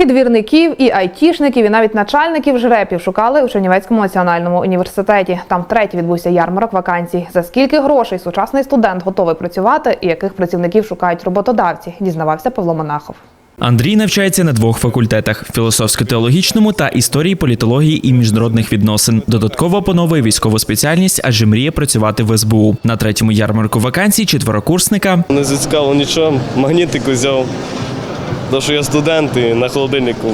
І двірників, і айтішників, і навіть начальників жрепів шукали у Чернівецькому національному університеті. Там втретє відбувся ярмарок вакансій. За скільки грошей сучасний студент готовий працювати і яких працівників шукають роботодавці, дізнавався Павло Монахов. Андрій навчається на двох факультетах: філософсько-теологічному та історії політології і міжнародних відносин. Додатково опановує військову спеціальність, адже мріє працювати в СБУ. На третьому ярмарку вакансій четверокурсника Не зацікавило нічого, магнітику взяв. Тому що я студент і на холодильнику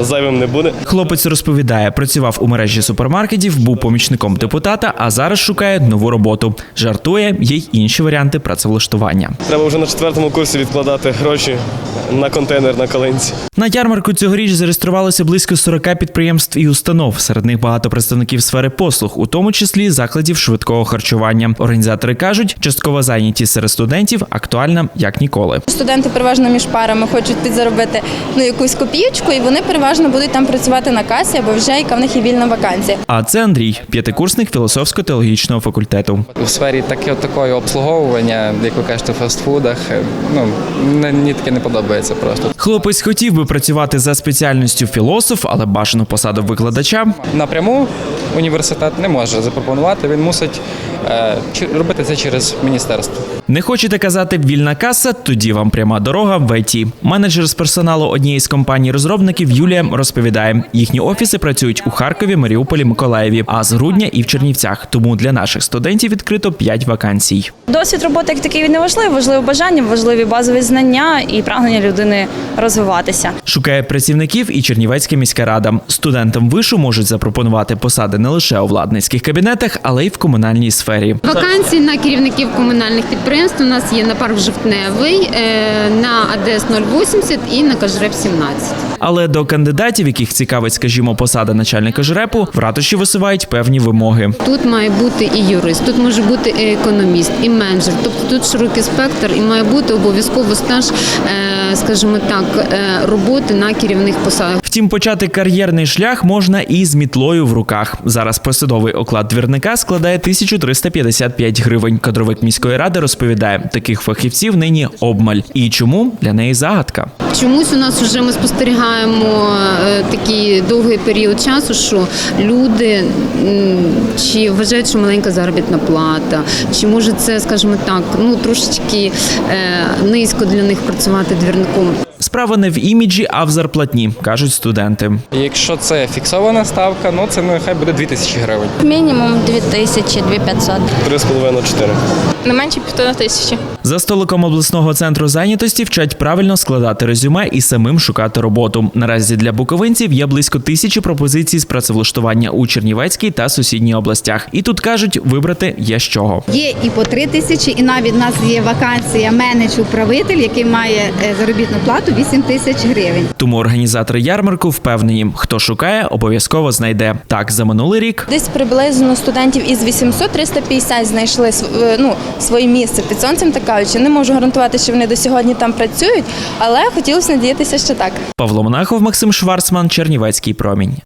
зайвим не буде. хлопець розповідає, працював у мережі супермаркетів, був помічником депутата, а зараз шукає нову роботу. Жартує, є й інші варіанти працевлаштування. Треба вже на четвертому курсі відкладати гроші на контейнер на калинці. На ярмарку цьогоріч зареєструвалося близько 40 підприємств і установ. Серед них багато представників сфери послуг, у тому числі закладів швидкого харчування. Організатори кажуть, часткова зайнятість серед студентів актуальна як ніколи. Студенти переважно між парами хочуть підзаробити ну якусь копійку, і вони переважно будуть там працювати на касі або вже яка в них є вільна вакансія. А це Андрій, п'ятикурсник філософсько-теологічного факультету. У сфері таке такої обслуговування, як ви кажете, в фастфудах, ну мені таке не подобається просто. Хлопець хотів би працювати за спеціальністю філософ, але бажану посаду викладача. Напряму університет не може запропонувати. Він мусить е, робити це через міністерство. Не хочете казати вільна каса? Тоді вам пряма дорога в ІТ. Менеджер з персоналу однієї з компаній розробників Юлія розповідає, їхні офіси працюють у Харкові, Маріуполі, Миколаєві, а з грудня і в Чернівцях. Тому для наших студентів відкрито 5 вакансій. Досвід роботи як такий не важливий, важливе бажання, важливі базові знання і прагнення людини розвиватися. Шукає працівників і Чернівецька міська рада. Студентам вишу можуть запропонувати посади не лише у владницьких кабінетах, але й в комунальній сфері. Вакансії на керівників комунальних підприємств у нас є на парк Жовтневий, е, на АДС 080 і на Кажреб 17. Але до кандидатів, яких цікавить, скажімо, посада начальника жрепу, в ратуші висувають певні вимоги. Тут має бути і юрист, тут може бути і економіст, і менеджер. Тобто тут широкий спектр і має бути обов'язково стаж, е, скажімо так, е, роботи на керівних посадах. Втім, почати кар'єрний шлях можна і з мітлою в руках. Зараз посадовий оклад двірника складає 1355 гривень. Кадровик міської ради розповідає, таких фахівців нині обмаль. І чому для неї загадка? Чомусь у нас вже ми спостерігаємо е, такий довгий період часу, що люди чи вважають, що маленька заробітна плата, чи може це, скажімо так, ну трошечки е, низько для них працювати двірником. Справа не в іміджі, а в зарплатні, кажуть студенти. Якщо це фіксована ставка, ну це нехай буде 2000 гривень. Мінімум 2000 2500 3,5-4. Не менше півтора тисячі. За столиком обласного центру зайнятості вчать правильно складати резюме і самим шукати роботу. Наразі для буковинців є близько тисячі пропозицій з працевлаштування у Чернівецькій та сусідній областях. І тут кажуть, вибрати є з чого. Є і по три тисячі, і навіть в нас є вакансія менедж-управитель, який має е, заробітну плату 8 тисяч гривень. Тому організатори ярмарку впевнені, хто шукає, обов'язково знайде. Так, за минулий рік Десь приблизно студентів із 800-350 знайшли ну, своє місце під сонцем так кажучи. Не можу гарантувати, що вони до сьогодні там працюють, але хотілося надіятися, що так. Павло Монахов, Максим Шварцман, Чернівецький промінь.